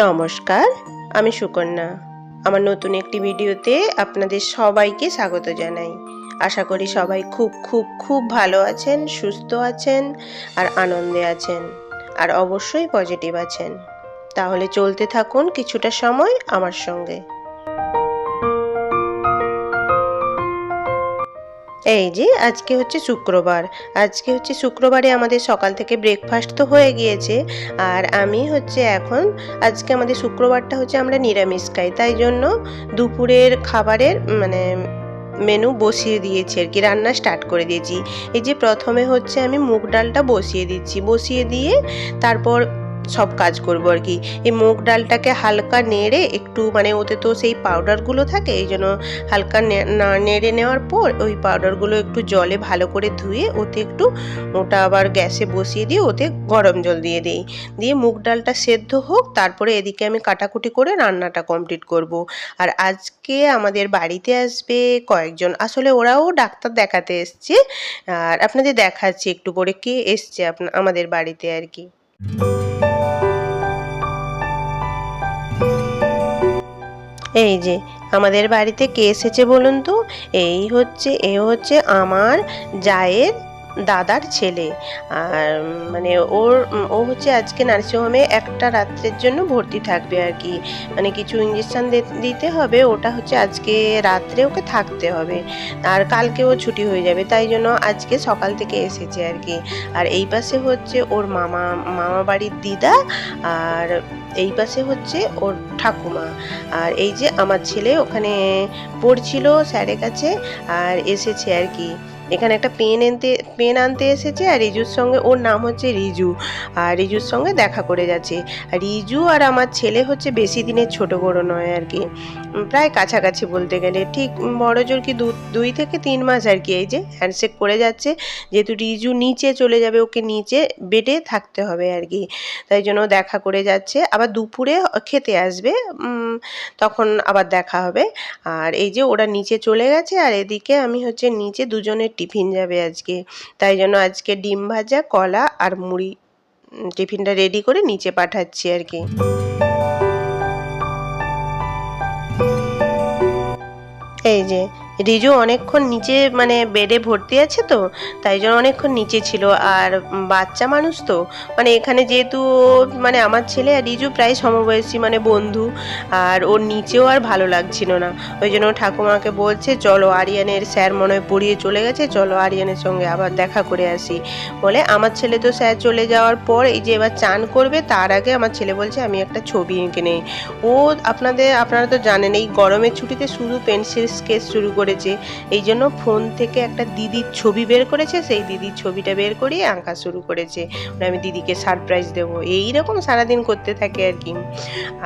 নমস্কার, আমি সুকন্যা। আমার নতুন একটি ভিডিওতে আপনাদের সবাইকে স্বাগত জানাই। আশা করি সবাই খুব খুব খুব ভালো আছেন, সুস্থ আছেন আর আনন্দে আছেন আর অবশ্যই পজিটিভ আছেন। তাহলে চলতে থাকুন কিছুটা সময় আমার সঙ্গে। এই যে, আজকে হচ্ছে শুক্রবার। আজকে হচ্ছে শুক্রবারে আমাদের সকাল থেকে ব্রেকফাস্ট তো হয়ে গিয়েছে। আর আমি হচ্ছে এখন, আজকে আমাদের শুক্রবারটা হচ্ছে আমরা নিরামিষ খাই। তাই জন্য দুপুরের খাবারের মানে মেনু বসিয়ে দিয়েছি আর কি, রান্না স্টার্ট করে দিয়েছি। এই যে প্রথমে হচ্ছে আমি মুগ ডালটা বসিয়ে দিচ্ছি। বসিয়ে দিয়ে তারপর সব কাজ করব আর কি। এই মুগ ডালটাকে হালকা নেড়ে একটু মানে ওতে তো সেই পাউডারগুলো থাকে, এই জন্য হালকা নেড়ে নেওয়ার পর ওই পাউডারগুলো একটু জলে ভালো করে ধুয়ে ওতে একটু ওটা আবার গ্যাসে বসিয়ে দিয়ে ওতে গরম জল দিয়ে দিই। দিয়ে মুগ ডালটা সেদ্ধ হোক, তারপরে এদিকে আমি কাটাকুটি করে রান্নাটা কমপ্লিট করব। আর আজকে আমাদের বাড়িতে আসবে কয়েকজন, আসলে ওরাও ডাক্তার দেখাতে এসছে, আর আপনাদের দেখাচ্ছি একটু পরে কে এসছে আমাদের বাড়িতে আর কি। এই যে আমাদের বাড়িতে কে এসেছে বলুন তো? এই হচ্ছে এ হচ্ছে আমার জায়ের দাদার ছেলে। আর মানে ওর, ও হচ্ছে আজকে নার্সিংহোমে একটা রাত্রের জন্য ভর্তি থাকবে আর কি। মানে কিছু ইঞ্জেকশান দিতে হবে, ওটা হচ্ছে আজকে রাত্রে ওকে থাকতে হবে। আর কালকে ও ছুটি হয়ে যাবে, তাই জন্য আজকে সকাল থেকে এসেছে আর কি। আর এই পাশে হচ্ছে ওর মামা মামা বাড়ির দিদা, আর এই পাশে হচ্ছে ওর ঠাকুমা। আর এই যে আমার ছেলে ওখানে পড়ছিল স্যারের কাছে, আর এসেছে আর কি। এখানে একটা পেন আনতে পেন আনতে এসেছে, আর রিজুর সঙ্গে, ওর নাম হচ্ছে রিজু। আর রিজুর সঙ্গে দেখা করে যাচ্ছে। রিজু আর আমার ছেলে হচ্ছে বেশি দিনের ছোট বড় নয় আর কি। প্রায় কাছাকাছি বলতে গেলে। ঠিক বড় জোর কি দুই থেকে তিন মাস আর কি, এই যে হ্যান্ডশেক করে যাচ্ছে। যেহেতু রিজু নিচে চলে যাবে, ওকে নিচে বেডে থাকতে হবে আর কি। তাই জন্য দেখা করে যাচ্ছে। আবার দুপুরে খেতে আসবে তখন আবার দেখা হবে। আর এই যে ওরা নিচে চলে গেছে, আর এদিকে আমি হচ্ছে নিচে দুজনের টিফিন যাবে আজকে। তাই জন্য আজকে ডিম ভাজা, কলা আর মুড়ি টিফিনটা রেডি করে নিচে পাঠাচ্ছি আর কি। এই যে রিজু অনেকক্ষণ নিচে মানে বেডে ভর্তি আছে তো, তাই জন্য অনেকক্ষণ নিচে ছিল। আর বাচ্চা মানুষ তো মানে এখানে যেহেতু মানে আমার ছেলে আর রিজু প্রায় সমবয়সী মানে বন্ধু, আর ওর নিচেও আর ভালো লাগছিল না। ওই জন্য ঠাকুমাকে বলছে, চলো আরিয়ানের স্যার মনে হয় পড়িয়ে চলে গেছে, চলো আরিয়ানের সঙ্গে আবার দেখা করে আসি। বলে আমার ছেলে তো স্যার চলে যাওয়ার পর এই যে এবার চান করবে, তার আগে আমার ছেলে বলছে, আমি একটা ছবি এঁকে নেই। ও আপনাদের, আপনারা তো জানেন, এই গরমের ছুটিতে শুধু পেন্সিল স্কেচ শুরু করেছে। এই জন্য ফোন থেকে একটা দিদির ছবি বের করেছে, সেই দিদির ছবিটা বের করিয়ে আঁকা শুরু করেছে। মানে আমি দিদিকে সারপ্রাইজ দেবো। এইরকম সারাদিন করতে থাকে আর কি।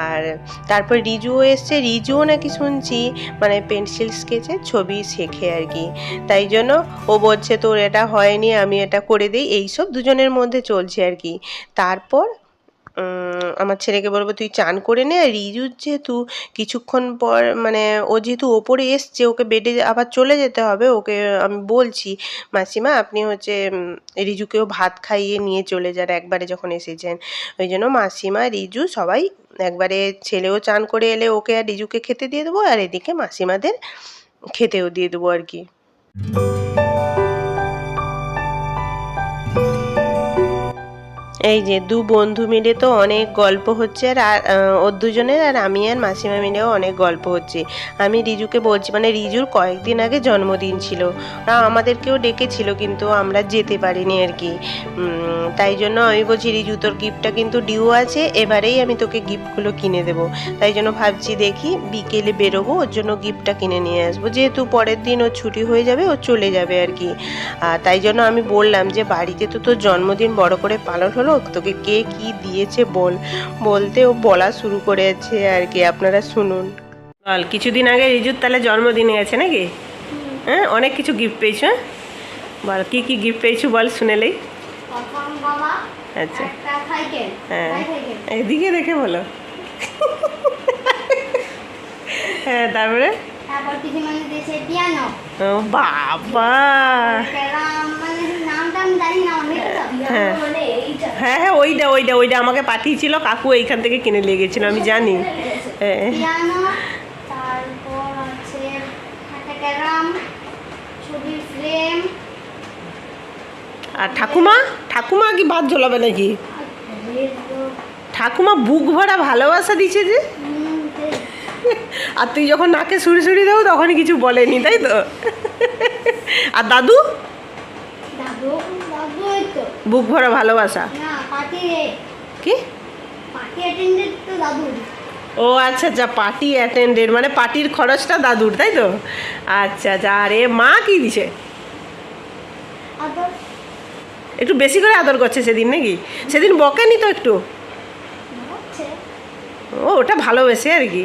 আর তারপর রিজুও এসছে। রিজুও নাকি শুনছি মানে পেন্সিল স্কেচে ছবি শেখে আর কি। তাই জন্য ও বলছে, তোর এটা হয়নি, আমি এটা করে দিই। এইসব দুজনের মধ্যে চলছে আর কি। তারপর আমার ছেলেকে বলব, তুই চান করে নে রিজুর যেহেতু কিছুক্ষণ পর মানে ও যেহেতু ওপরে এসছে, ওকে বেডে আবার চলে যেতে হবে, ওকে আমি বলছি, মাসিমা, আপনি হচ্ছে রিজুকেও ভাত খাইয়ে নিয়ে চলে যান, একবারে যখন এসেছেন। ওই জন্য মাসিমা, রিজু সবাই একবারে ছেলেও চান করে এলে ওকে আর রিজুকে খেতে দিয়ে দেবো, আর এদিকে মাসিমাদের খেতেও দিয়ে দেবো আর কি। এই যে দু বন্ধু মিলে তো অনেক গল্প হচ্ছে আর ওর দুজনের আর আমি আর মাসিমা মিলেও অনেক গল্প হচ্ছে। আমি রিজুকে বলছি মানে রিজুর কয়েকদিন আগে জন্মদিন ছিল। ওরা আমাদেরকেও ডেকেছিল, কিন্তু আমরা যেতে পারিনি আর কি। তাই জন্য আমি বলছি, রিজু, তোর গিফটটা কিন্তু ডিউ আছে, এবারেই আমি তোকে গিফটগুলো কিনে দেবো। তাই জন্য ভাবছি দেখি বিকেলে বেরোবো, ওর জন্য গিফটটা কিনে নিয়ে আসব। যেহেতু পরের দিন ওর ছুটি হয়ে যাবে, ও চলে যাবে আর কি। তাই জন্য আমি বললাম যে, বাড়িতে তো তোর জন্মদিন বড় করে পালন হলো তোকে কে কি দিয়েছে বল বলতে ও বলা শুরু করেছে আর কি আপনারা শুনুন। বল কিছুদিন আগে রিজুর তাহলে জন্মদিনে গেছে নাকি? হ্যাঁ অনেক কিছু গিফট পেয়েছ হ্যাঁ? বল কি কি গিফট পেয়েছ বল শুনেলেই আচ্ছা। হ্যাঁ। এদিকে দেখে বলো। হ্যাঁ তারপরে? তারপর কিছু দিয়েছে পিয়ানো ও বাবা। মানে হ্যাঁ। হ্যাঁ হ্যাঁ ওইটা ওইটা ওইটা আমাকে পাঠিয়েছিল কাকু এইখান থেকে কিনে নিয়ে গেছিল আমি জানি। হ্যাঁ। আর ঠাকুমা? ঠাকুমা কি বাদ জ্বলাবে নাকি? ঠাকুমা বুক ভরা ভালোবাসা দিছে যে? আর তুই যখন নাকে সুড়ি সুড়ি দেবো তখন কিছু বলেনি তাই তো? আর দাদু? বুক ভরা ভালোবাসা। কি? ও আচ্ছা আচ্ছা পার্টি অ্যাটেন্ডেড মানে পার্টির খরচটা দাদুর তাই তো? আচ্ছা আচ্ছা আরে মা কি দিছে? একটু বেশি করে আদর করছে সেদিন নাকি? সেদিন বকেনি তো একটু? ও ওটা ভালোবেসে আর কি।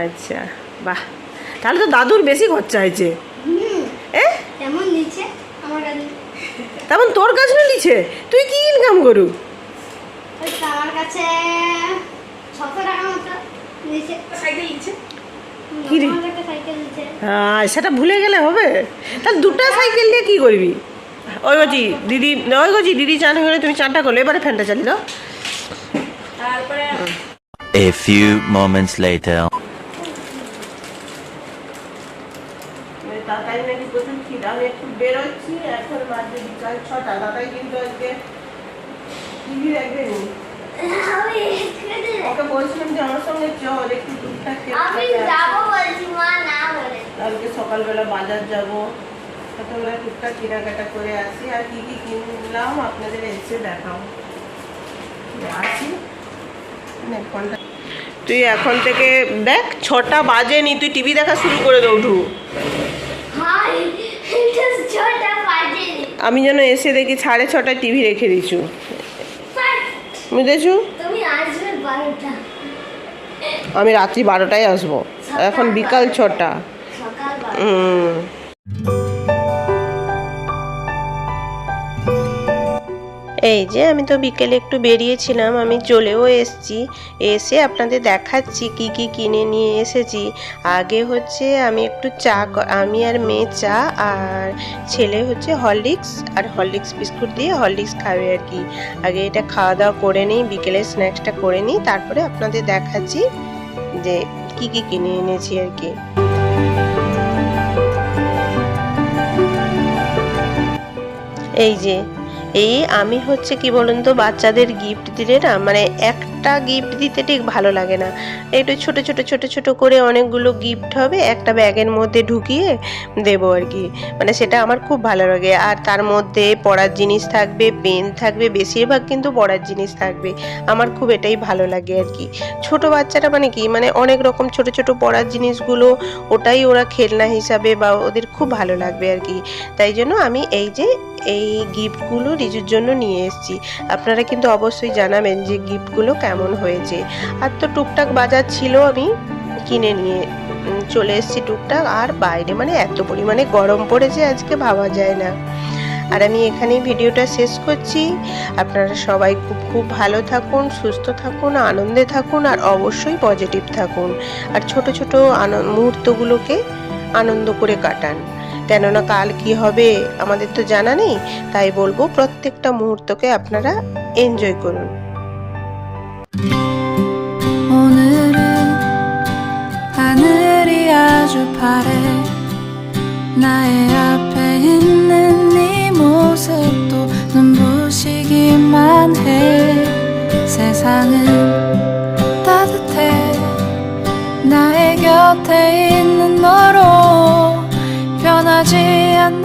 আচ্ছা বাহ। তাহলে তো দাদুর বেশি খরচা হয়েছে। এ? কেমন নিচ্ছে আমার কাছে। তেমন তোর কাছে নিচ্ছে তুই কি ইনকাম করু? আমার কাছে হ্যাঁ সেটা ভুলে গেলে হবে। তাহলে দুটো সাইকেল দিয়ে কি করবি? ওই গছি দিদি ওই গছি দিদি চান হয়ে তুমি চানটা করলে এবারে ফ্যানটা চালিয়ে দাও। তারপরে A few moments later. দাদাই নাকি প্রচুর খিদা আমি একটু বেরোচ্ছি এখন বাজে বিকাল ছটা দাদাই কিন্তু আজকে টিভি দেখবে ওকে বলছিলাম যে আমার সঙ্গে চল একটু টুকটাক আমি যাব বলছি মা না বলে। কালকে সকালবেলা বাজার যাব। টুকটাক কেনাকাটা করে আসি। আর কি কি কিনলাম আপনাদের এসে দেখাও। আসি। ফোনটা তুই এখন থেকে দেখ ছটা বাজে নি তুই টিভি দেখা শুরু করে দে উঠু। আমি যেন এসে দেখি সাড়ে ছটায় টিভি রেখে দিছু বুঝেছু? আমি রাত্রি বারোটায় আসব। এখন বিকাল ছটা। হুম এই যে আমি তো বিকেলে একটু বেরিয়েছিলাম, আমি চলেও এসেছি। এসে আপনাদের দেখাচ্ছি কি কি কিনে নিয়ে এসেছি। আগে হচ্ছে আমি একটু চা আমি আর মেয়ে চা আর ছেলে হচ্ছে হরলিক্স আর হরলিক্স বিস্কুট দিয়ে হরলিক্স খাবে আর কি। আগে এটা খাওয়া দাওয়া করে নিই, বিকেলে স্ন্যাক্সটা করে নিই, তারপরে আপনাদের দেখাচ্ছি যে কি কি কিনে এনেছি আর কি। এই যে এই আমি হচ্ছে কি বলুন তো বাচ্চাদের গিফট দিলে না মানে একটা গিফট দিতে ঠিক ভালো লাগে না। একটু ছোট ছোট ছোট ছোট করে অনেকগুলো গিফট হবে, একটা ব্যাগের মধ্যে ঢুকিয়ে দেবো আর কি। মানে সেটা আমার খুব ভালো লাগে। আর তার মধ্যে পড়ার জিনিস থাকবে পেন থাকবে, বেশিরভাগ কিন্তু পড়ার জিনিস থাকবে। আমার খুব এটাই ভালো লাগে আর কি। ছোট বাচ্চারা মানে কি মানে অনেক রকম ছোট ছোট পড়ার জিনিসগুলো ওটাই ওরা খেলনা হিসাবে বা ওদের খুব ভালো লাগবে আর কি। তাই জন্য আমি এই যে, এই গিফটগুলো রিজুর জন্য নিয়ে এসেছি। আপনারা কিন্তু অবশ্যই জানাবেন যে গিফটগুলো কেমন হয়েছে। আর তো টুকটাক বাজার ছিল, আমি কিনে নিয়ে চলে এসেছি টুকটাক। আর বাইরে মানে এত পরিমাণে গরম পড়েছে আজকে, ভাবা যায় না। আর আমি এখানেই ভিডিওটা শেষ করছি। আপনারা সবাই খুব খুব ভালো থাকুন, সুস্থ থাকুন, আনন্দে থাকুন, আর অবশ্যই পজিটিভ থাকুন। আর ছোট ছোট মুহূর্তগুলোকে আনন্দ করে কাটান। কেননা কাল কি হবে আমাদের তো জানা নেই তাই বলবো প্রত্যেকটা মুহূর্তকে আপনারা এনজয় করুন 오늘은 하늘이 아주 파래 나의 앞에 있는 네 모습도 눈부시기만 해 세상은 따뜻해 나의 곁에 있는 너로 변하지 않는